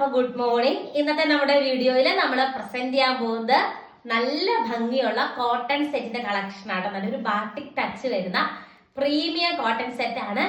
അപ്പൊ good morning ഇന്നത്തെ നമ്മുടെ വീഡിയോയിൽ നമ്മൾ പ്രസന്റ് ചെയ്യാൻ പോകുന്നത് നല്ല ഭംഗിയുള്ള കോട്ടൺ സെറ്റിന്റെ കളക്ഷൻ ആട്ടോ നല്ലൊരു ബാട്ടിക് ടച്ച് വരുന്ന പ്രീമിയം കോട്ടൺ സെറ്റ് ആണ്.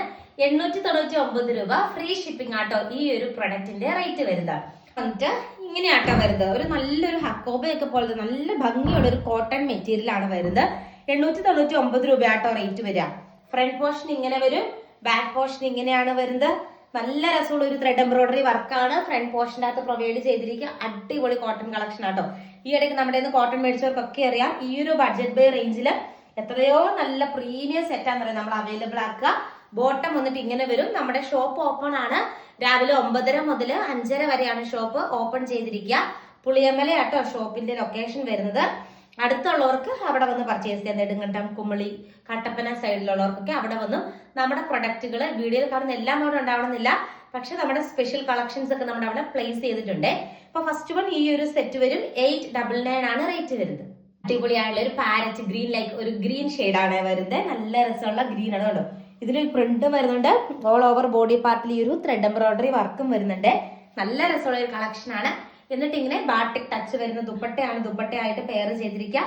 എണ്ണൂറ്റി തൊണ്ണൂറ്റി ഒമ്പത് രൂപ ഫ്രീ ഷിപ്പിംഗ് ആട്ടോ ഈ ഒരു പ്രൊഡക്റ്റിന്റെ റേറ്റ് വരുന്നത്. എന്നിട്ട് ഇങ്ങനെയാട്ടോ വരുന്നത്. ഒരു നല്ലൊരു ഹക്കോബയൊക്കെ പോലത്തെ നല്ല ഭംഗിയുള്ള ഒരു കോട്ടൺ മെറ്റീരിയൽ ആണ് വരുന്നത്. എണ്ണൂറ്റി തൊണ്ണൂറ്റി ഒമ്പത് രൂപ ആട്ടോ റേറ്റ് വരിക. ഫ്രണ്ട് പോർഷൻ ഇങ്ങനെ വരും ബാക്ക് പോർഷൻ ഇങ്ങനെയാണ് വരുന്നത്. നല്ല രസമുള്ള ഒരു ത്രെഡ് എംബ്രോയിഡറി വർക്കാണ് ഫ്രണ്ട് പോർഷന്റെ അകത്ത് പ്രൊവൈഡ് ചെയ്തിരിക്കുക. അടിപൊളി കോട്ടൺ കളക്ഷൻ ആട്ടോ. ഈ ഇടയ്ക്ക് നമ്മുടെ നിന്ന് കോട്ടൺ മേടിച്ചവർക്കൊക്കെ അറിയാം. ഈ ഒരു ബഡ്ജറ്റ് ബൈ റേഞ്ചിൽ എത്രയോ നല്ല പ്രീമിയം സെറ്റാന്ന് പറയുന്നത് നമ്മൾ അവൈലബിൾ ആക്കുക. ബോട്ടം വന്നിട്ട് ഇങ്ങനെ വരും. നമ്മുടെ ഷോപ്പ് ഓപ്പൺ ആണ്. രാവിലെ ഒമ്പതര മുതൽ അഞ്ചര വരെയാണ് ഷോപ്പ് ഓപ്പൺ ചെയ്തിരിക്കുക. പുളിയമ്മല ആട്ടോ ഷോപ്പിന്റെ ലൊക്കേഷൻ വരുന്നത്. അടുത്തുള്ളവർക്ക് അവിടെ വന്ന് പർച്ചേസ് ചെയ്യാം. നെടുങ്കണ്ടം കുമളി കട്ടപ്പന സൈഡിലുള്ളവർക്കൊക്കെ അവിടെ വന്ന് നമ്മുടെ പ്രൊഡക്റ്റുകൾ വീഡിയോയിൽ കാണുന്ന എല്ലാം അവിടെ ഉണ്ടാവണമെന്നില്ല. പക്ഷെ നമ്മുടെ സ്പെഷ്യൽ കളക്ഷൻസ് ഒക്കെ നമ്മുടെ അവിടെ പ്ലേസ് ചെയ്തിട്ടുണ്ട്. ഇപ്പൊ ഫസ്റ്റ് വൺ ഈ ഒരു സെറ്റ് വരും. എയ്റ്റ് ഡബിൾ നയൻ ആണ് റേറ്റ് വരുന്നത്. അടിപൊളിയായുള്ള ഒരു പാരറ്റ് ഗ്രീൻ ലൈക്ക് ഒരു ഗ്രീൻ ആണ് വരുന്നത്. നല്ല രസമുള്ള ഗ്രീൻ ആണ് കേട്ടോ ഇതിലൊരു പ്രിന്റും വരുന്നുണ്ട്. ഓൾ ഓവർ ബോഡി പാർട്ടിൽ ഈ ഒരു ത്രെഡ് എംബ്രോയിഡറി വർക്കും വരുന്നുണ്ട്. നല്ല രസമുള്ള ഒരു കളക്ഷൻ ആണ്. എന്നിട്ട് ഇങ്ങനെ ബാട്ടിക് ടച്ച് വരുന്ന ദുപ്പട്ടയാണ് ദുപ്പട്ടയായിട്ട് പെയർ ചെയ്തിരിക്കുക.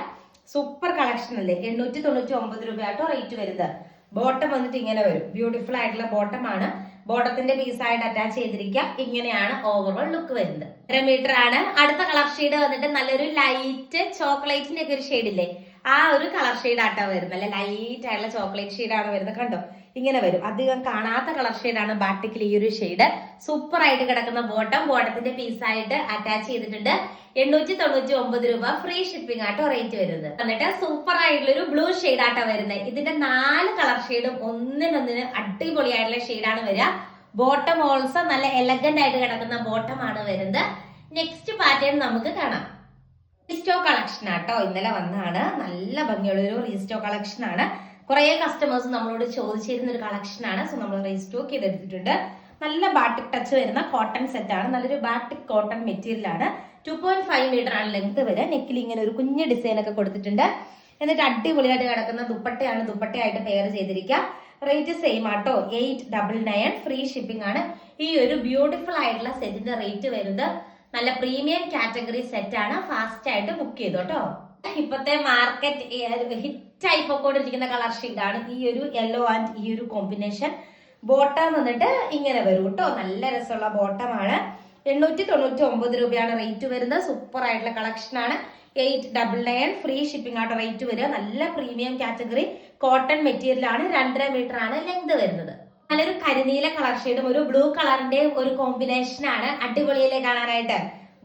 സൂപ്പർ കളക്ഷൻ അല്ലേ? എണ്ണൂറ്റി തൊണ്ണൂറ്റി ഒമ്പത് രൂപയായിട്ടോ റേറ്റ് വരുന്നത്. ബോട്ടം വന്നിട്ട് ഇങ്ങനെ വരും. ബ്യൂട്ടിഫുൾ ആയിട്ടുള്ള ബോട്ടം ആണ്. ബോട്ടത്തിന്റെ പീസായിട്ട് അറ്റാച്ച് ചെയ്തിരിക്കുക. ഇങ്ങനെയാണ് ഓവറോൾ ലുക്ക് വരുന്നത്. ഇത്ര മീറ്റർ ആണ്. അടുത്ത കളർ ഷെയ്ഡ് വന്നിട്ട് നല്ലൊരു ലൈറ്റ് ചോക്ലേറ്റിന്റെ ഒക്കെ ഒരു ഷെയ്ഡ് ഇല്ലേ? ആ ഒരു കളർ ഷെയ്ഡ് ആട്ടോ വരുന്നത്. അല്ലെ ലൈറ്റ് ആയിട്ടുള്ള ചോക്ലേറ്റ് ഷെയ്ഡ് ആണ് വരുന്നത്. കണ്ടോ? ഇങ്ങനെ വരും. അധികം കാണാത്ത കളർ ഷെയ്ഡാണ് ബാട്ടിക്കിൽ ഈ ഒരു ഷെയ്ഡ് സൂപ്പർ ആയിട്ട് കിടക്കുന്ന ബോട്ടം ബോട്ടത്തിന്റെ പീസായിട്ട് അറ്റാച്ച് ചെയ്തിട്ടുണ്ട്. എണ്ണൂറ്റി തൊണ്ണൂറ്റി ഒമ്പത് രൂപ ഫ്രീ ഷിപ്പിംഗ് ആട്ടോ റേറ്റ് വരുന്നത്. എന്നിട്ട് സൂപ്പർ ആയിട്ടുള്ള ഒരു ബ്ലൂ ഷെയ്ഡ് ആട്ടോ വരുന്നത്. ഇതിന്റെ നാല് കളർ ഷെയ്ഡും ഒന്നിനൊന്നിന് അടിപൊളിയായിട്ടുള്ള ഷെയ്ഡാണ് വരിക. ബോട്ടം ഓൾസോ നല്ല എലഗന്റ് ആയിട്ട് കിടക്കുന്ന ബോട്ടം ആണ് വരുന്നത്. നെക്സ്റ്റ് പാറ്റേൺ നമുക്ക് കാണാം. റീസ്റ്റോ കളക്ഷൻ ആട്ടോ. ഇന്നലെ വന്നാണ്. നല്ല ഭംഗിയുള്ള ഒരു റീസ്റ്റോ കളക്ഷൻ ആണ്. കുറെ കസ്റ്റമേഴ്സ് നമ്മളോട് ചോദിച്ചിരുന്ന ഒരു കളക്ഷൻ ആണ്. സോ നമ്മൾ റീസ്റ്റോക്ക് ചെയ്തെടുത്തിട്ടുണ്ട്. നല്ല ബാട്ടിക് ടച്ച് വരുന്ന കോട്ടൺ സെറ്റ് ആണ്. നല്ലൊരു ബാട്ടിക് കോട്ടൺ മെറ്റീരിയൽ ആണ്. ടു പോയിന്റ് ഫൈവ് മീറ്റർ ആണ് ലെങ്ത് വരെ. നെക്കിൽ ഇങ്ങനെ ഒരു കുഞ്ഞ് ഡിസൈൻ ഒക്കെ കൊടുത്തിട്ടുണ്ട്. എന്നിട്ട് അടിപൊളിയായിട്ട് കിടക്കുന്ന ദുപ്പട്ടയാണ് ദുപ്പട്ടയായിട്ട് പെയർ ചെയ്തിരിക്കുക. റേറ്റ് സെയിം ആട്ടോ. Eight double nine free shipping ആണ്. ഈ ഒരു ബ്യൂട്ടിഫുൾ ആയിട്ടുള്ള സെറ്റിന്റെ റേറ്റ് വരുന്നത് നല്ല പ്രീമിയം കാറ്റഗറി സെറ്റ് ആണ്. ഫാസ്റ്റ് ആയിട്ട് ബുക്ക് ചെയ്തു കേട്ടോ. ഇപ്പത്തെ മാർക്കറ്റ് ഹിറ്റ് ആയി പൊക്കോണ്ടിരിക്കുന്ന കളർ ഷെയ്ഡാണ് ഈ ഒരു യെല്ലോ ആൻഡ് ഈ ഒരു കോമ്പിനേഷൻ ബോട്ടം വന്നിട്ട് ഇങ്ങനെ വരും കേട്ടോ. നല്ല രസമുള്ള ബോട്ടമാണ് എണ്ണൂറ്റി തൊണ്ണൂറ്റി ഒമ്പത് രൂപയാണ് റേറ്റ് വരുന്നത്. സൂപ്പർ ആയിട്ടുള്ള കളക്ഷൻ ആണ്. Eight double nine free shipping ആണ് റേറ്റ് വരിക. നല്ല പ്രീമിയം കാറ്റഗറി കോട്ടൺ മെറ്റീരിയൽ ആണ്. രണ്ടര മീറ്റർ ആണ് ലെങ്ത് വരുന്നത്. നല്ലൊരു കരിനീല കളർ ഷെയ്ഡും ഒരു ബ്ലൂ കളറിന്റെ ഒരു കോമ്പിനേഷൻ ആണ് അടിപൊളിയിലെ കാണാനായിട്ട്.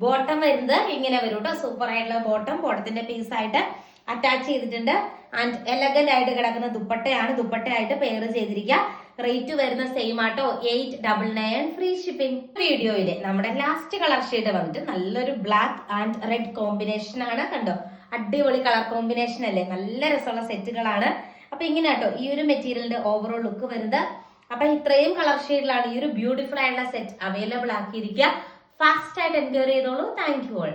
ബോട്ടം വരുന്നത് ഇങ്ങനെ വരും കേട്ടോ സൂപ്പർ ആയിട്ടുള്ള ബോട്ടം ബോട്ടത്തിന്റെ പീസ് ആയിട്ട്. അറ്റാച്ച് ചെയ്തിട്ടുണ്ട്. ആൻഡ് എലഗന്റ് ആയിട്ട് കിടക്കുന്ന ദുപ്പട്ടയാണ്. ദുപ്പട്ടയായിട്ട് പെയർ ചെയ്തിരിക്കുക. റേറ്റ് വരുന്ന സെയിം ആട്ടോ. Eight double nine free shipping വീഡിയോയിൽ നമ്മുടെ ലാസ്റ്റ് കളർ ഷെയ്ഡ് വന്നിട്ട് നല്ലൊരു ബ്ലാക്ക് ആൻഡ് റെഡ് കോമ്പിനേഷൻ ആണ് കണ്ടോ? അടിപൊളി കളർ കോമ്പിനേഷൻ അല്ലേ? നല്ല രസമുള്ള സെറ്റുകളാണ് അപ്പൊ ഇങ്ങനെ കേട്ടോ ഈ ഒരു മെറ്റീരിയലിന്റെ ഓവറോൾ ലുക്ക് വരുന്നത്. അപ്പൊ ഇത്രയും കളർ ഷെയ്ഡിലാണ് ഈ ഒരു ബ്യൂട്ടിഫുൾ ആയിട്ടുള്ള സെറ്റ് അവൈലബിൾ ആക്കിയിരിക്കുക. ഫാസ്റ്റ് ആയിട്ട് എൻക്വയറി ചെയ്തോളൂ. Thank you all